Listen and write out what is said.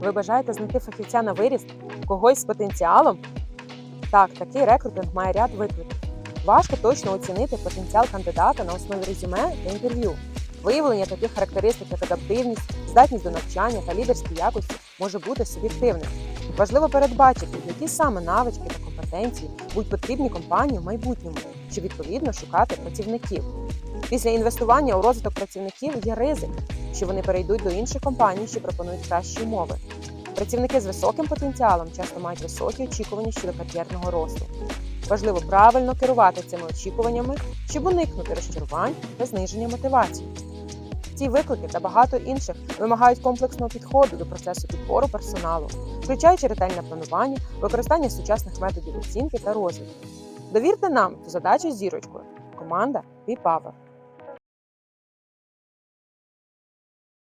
Ви бажаєте знайти фахівця на виріст, когось з потенціалом? Так, такий рекрутинг має ряд викликів. Важко точно оцінити потенціал кандидата на основі резюме та інтерв'ю. Виявлення таких характеристик, як адаптивність, здатність до навчання та лідерські якості може бути суб'єктивним. Важливо передбачити, які саме навички та компетенції будуть потрібні компанії в майбутньому, щоб відповідно шукати працівників. Після інвестування у розвиток працівників є ризик, що вони перейдуть до інших компаній, що пропонують кращі умови. Працівники з високим потенціалом часто мають високі очікування щодо кар'єрного росту. Важливо правильно керувати цими очікуваннями, щоб уникнути розчарувань та зниження мотивації. Ці виклики та багато інших вимагають комплексного підходу до процесу підбору персоналу, включаючи ретельне планування, використання сучасних методів оцінки та розвитку. Довірте нам цю задачу зірочкою. Команда VPower.